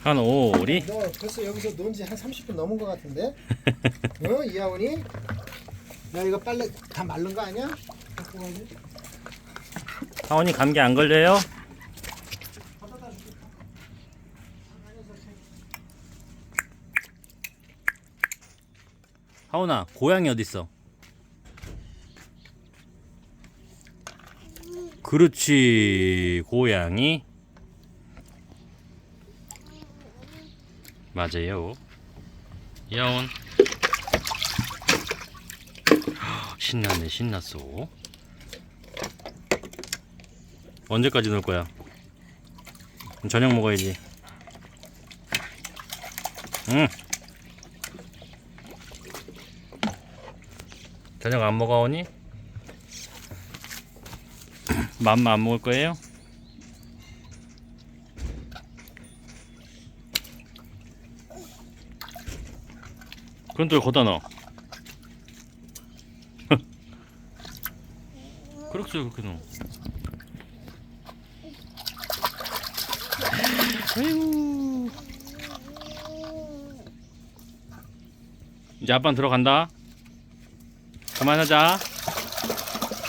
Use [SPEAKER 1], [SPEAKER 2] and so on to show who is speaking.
[SPEAKER 1] 한 오리.
[SPEAKER 2] 너 벌써 여기서 논지 한 30분 넘은 것 같은데? 어? 이하원이? 나 이거 빨래 다 마른 거 아니야? 갖고.
[SPEAKER 1] 하원이 감기 안 걸려요? 하원아, 고양이 어디 있어? 그렇지, 고양이. 맞아요. 야원. 신났네, 신났어. 언제까지 놀 거야? 저녁 먹어야지. 응. 저녁 안 먹어 오니? 맘마 안 먹을 거예요? 또 거다 넣어 그렇지 그렇게 넣어 아이고. 이제 아빠는 들어간다. 그만하자